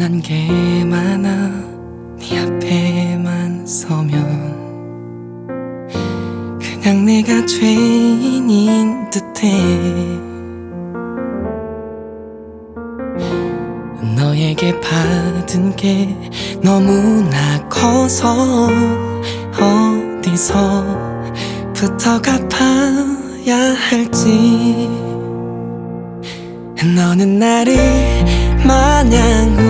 미안한 게 많아 네 앞에만 서면 그냥 내가 죄인인 듯해 너에게 받은 게 너무나 커서 어디서부터 갚아야 할지 너는 나를 마냥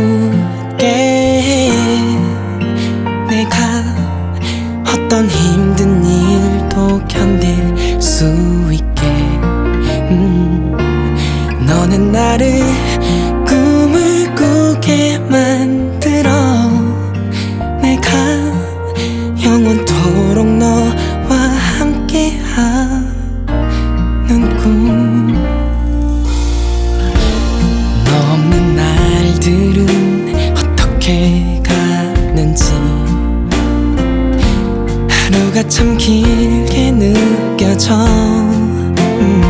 해 내가 어떤 힘든 일도 견딜 수 있게. 음, 너는 나를 꿈을 꾸게 만 가는지. 하루가 참 길게 느껴져. 음.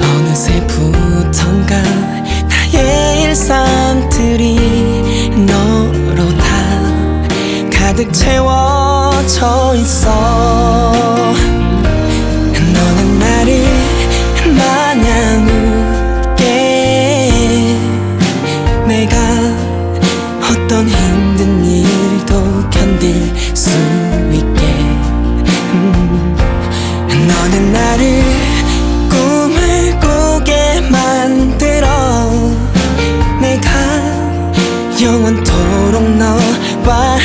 어느새부턴가 나의 일상들이 너로 다 가득 채워져 있어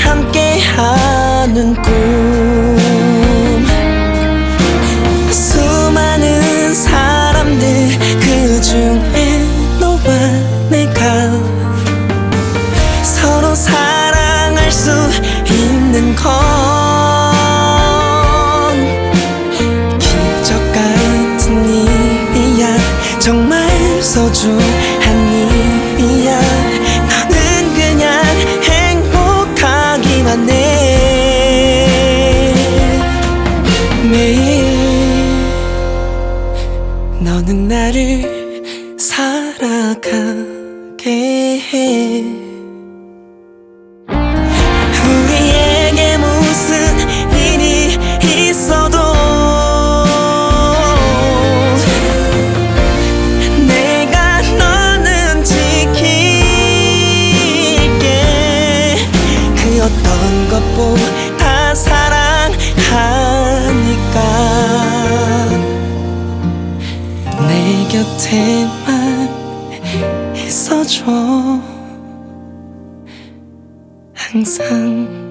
함께하는 꿈. 수많은 사람들 그 중에 너와 내가 서로 사 매일 너는 나를 살아가게 해 내 곁에만 있어줘. 항상